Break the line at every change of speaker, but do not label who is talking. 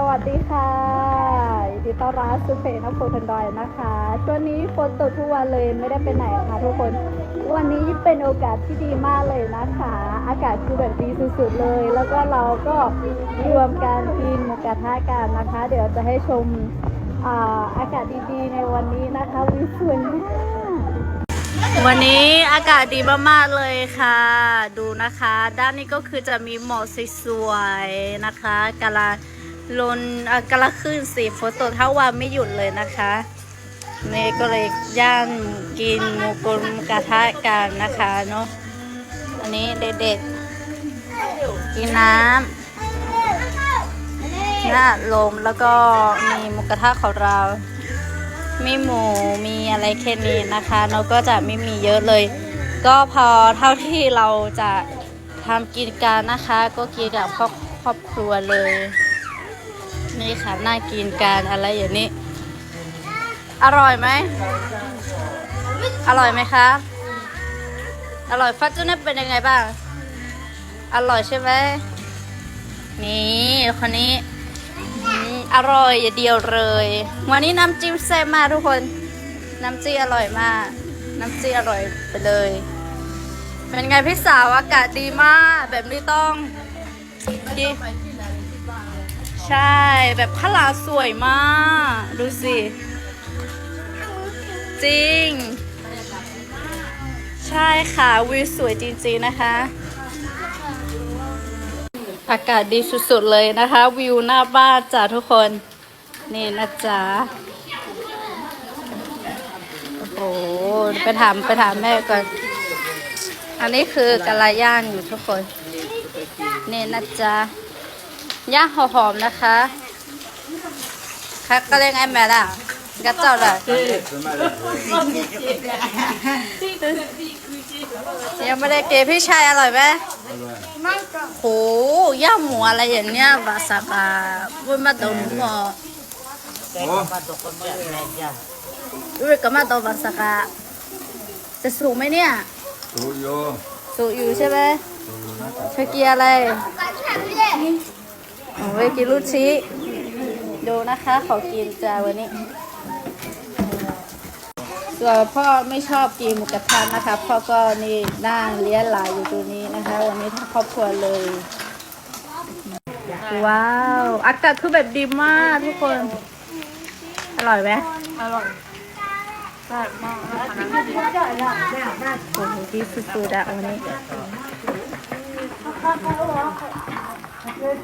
สวัสดีค่ะยินดีต้อนรับสู่เพน้ำโพทันดอยนะคะ ช่วงนี้ฝนตกทุกวันเลยไม่ได้ไปไหนค่ะทุกคน วันนี้เป็นโอกาสที่ดีมากเลยนะคะ อากาศคือแบบดีสุดๆเลย แล้วก็เราก็รวมกันกินหมูกระทะกันนะคะ เดี๋ยวจะให้ชมอาอากาศดีๆในวันนี้นะคะวิวสวยมากวันนี้อากาศดีมากๆเลยค่ะ ดูนะคะ ด้านนี้ก็คือจะมีหมอกสวยๆนะคะกำลัง ลนกำลังขึ้นสีฝนตกทั้งวันไม่หยุดเลยนะคะนี่ก็เลยย่างกินหมูกรกระทะกันนะคะเนาะอันนี้เด็ดๆกินน้ำหน้าลมแล้วก็มีหมูกระทะของเรา มีหมูมีอะไรแค่นี้นะคะเราก็จะไม่มีเยอะเลย ก็พอเท่าที่เราจะทำกินกันนะคะ ก็กินกับครอบครัวเลย นี่ค่ะน่ากินกันอะไรอย่างนี้ อร่อยไหม อร่อยไหมคะ อร่อยฟัดจุนเป็นยังไงบ้าง อร่อยใช่ไหมนี่คนนี้อืมอร่อยอย่าเดียวเลย วันนี้น้ำจิ้มแซ่บมากทุกคน น้ำจิ้มอร่อยมาก น้ำจิ้มอร่อยไปเลย เป็นไงพี่สาวอากาศดีมาก แบบนี้ต้องดี ใช่ แบบพระลาสวยมาก ดูสิ จริง ใช่ค่ะ วิวสวยจริงๆนะคะ อากาศดีสุดๆเลยนะคะ วิวหน้าบ้านจ้ะทุกคน นี่นะจ๊ะโอ้โหไปถามไปถามแม่ก่อน อันนี้คือกะลาย่างอยู่ทุกคน นี่นะจ๊ะ ย่างหอมๆนะคะค่ะก็เรียกไงแม่ล่ะกัดเจ้าล่ะยังไม่ได้เกพี่ชายอร่อยไหมโหย่างหมูอะไรอย่างเนี้ยวาซากะวุ้ยมาตรงหมอวุ้ยก็มาตรงวาซากะจะสูงไหมเนี่ย
สูโย
สูงอยู่ใช่ไหมเธอกินอะไร โอ้ยกินลูกชิดูนะคะขอกินจ้าวันนี้ส่วนพ่อไม่ชอบกินหมูกระทะนะคะ พ่อก็นี่นั่งเลี้ยงหลานอยู่ตรงนี้นะคะ วันนี้ทั้งครอบครัวเลย ว้าว อากาศคือแบบดีมากทุกคน อร่อยไหมอร่อยแซ่บมากโอ้โหดีสุดๆอะวันนี้ อ